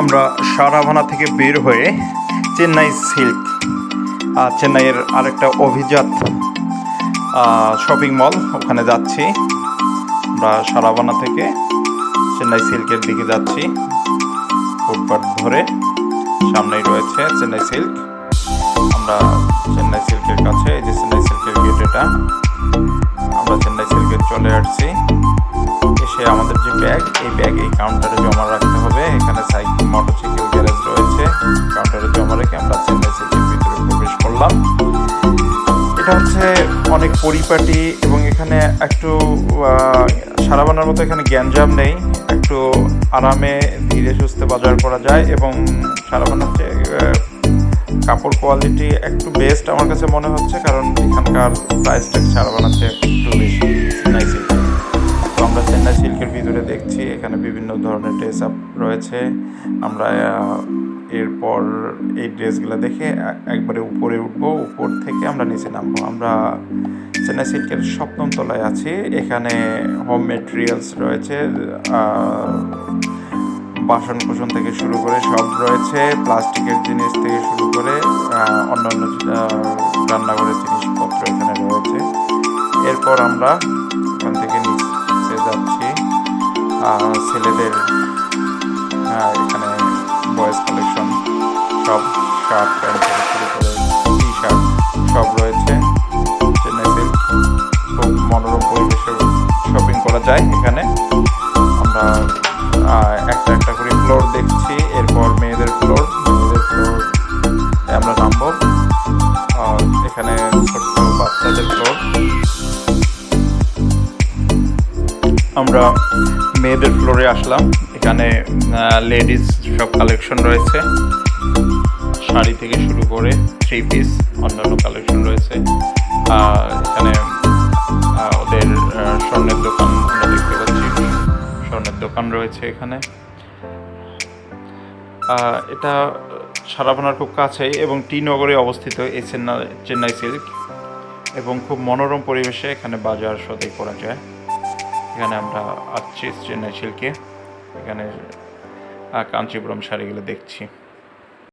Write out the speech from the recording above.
আমরা সারাভানা থেকে বের হয়ে চেন্নাই সিল্ক চেন্নাইয়ের আরেকটা অভিজাত শপিং মল ওখানে যাচ্ছি। আমরা সারাভানা থেকে চেন্নাই সিল্কের দিকে যাচ্ছি। ফুটপাথ ধরে সামনেই রয়েছে চেন্নাই সিল্ক। আমরা চেন্নাই সিল্কের কাছে, এই যে চেন্নাই সিল্কের গেট এটা, আমরা চেন্নাই সিল্কে চলে আসছি। ব্যাগ। এই ব্যাগ এই কাউন্টারে জমা রাখতে হবে। এখানে সাইকেল, মোটরসাইকেল গ্যারেজ রয়েছে। কাউন্টারে জমা রেখে আমরা চেন্নাই সিল্কের ভিতরে প্রবেশ করলাম। এটা হচ্ছে অনেক পরিপাটি এবং এখানে একটু সারাবানার মতো এখানে গ্যাঞ্জাম নেই। একটু আরামে ধীরে সুস্থে বাজার করা যায় এবং সারাবানার যে কাপড় কোয়ালিটি একটু বেস্ট আমার কাছে মনে হচ্ছে, কারণ এখানকার প্রাইসটা সারাবানার চেয়ে একটু বেশি। তো আমরা চেন্নাই সিল্কের ভিতরে দেখছি, এখানে বিভিন্ন ধরনের ড্রেস আপ রয়েছে। আমরা এরপর এই ড্রেসগুলো দেখে একবারে উপরে উঠবো, উপর থেকে আমরা নিচে নামবো। আমরা চেন্নাই সিল্কের সপ্তম তলায় আছি। এখানে হোম মেটেরিয়ালস রয়েছে বাসন কোসন থেকে শুরু করে সব রয়েছে, প্লাস্টিকের জিনিস থেকে শুরু করে অন্যান্য রান্নাঘরের জিনিসপত্র এখানে রয়েছে। এরপর আমরা ছেলেদের এখানে বয়েজ কালেকশন সব শার্ট প্যান্ট থেকে শুরু করে টি শার্ট সব রয়েছে। চেন্নাই খুব মনোরম পরিবেশে শপিং করা যায় এখানে। আমরা একটা একটা করে ফ্লোর দেখছি, এরপর মেয়েদের ফ্লোর মেয়েদের ফ্লোর আমরা নামবো। এখানে ছোট্ট বাচ্চাদের ফ্লোর আমরা মেয়েদের ফ্লোরে আসলাম। এখানে লেডিস সব কালেকশন রয়েছে। শাড়ি থেকে শুরু করে থ্রি পিস অন্যান্য কালেকশন রয়েছে। এখানে ওদের স্বর্ণের দোকান আমরা দেখতে পাচ্ছি। স্বর্ণের দোকান রয়েছে এখানে। এটা সারাভানার খুব কাছেই এবং টি নগরে অবস্থিত এই চেন্নাই চেন্নাই সিল্ক এবং খুব মনোরম পরিবেশে এখানে বাজার সদাই করা যায়। এখানে আমরা আসছি চেন্নাই এখানে কাঞ্চিপুরম শাড়িগুলো দেখছি।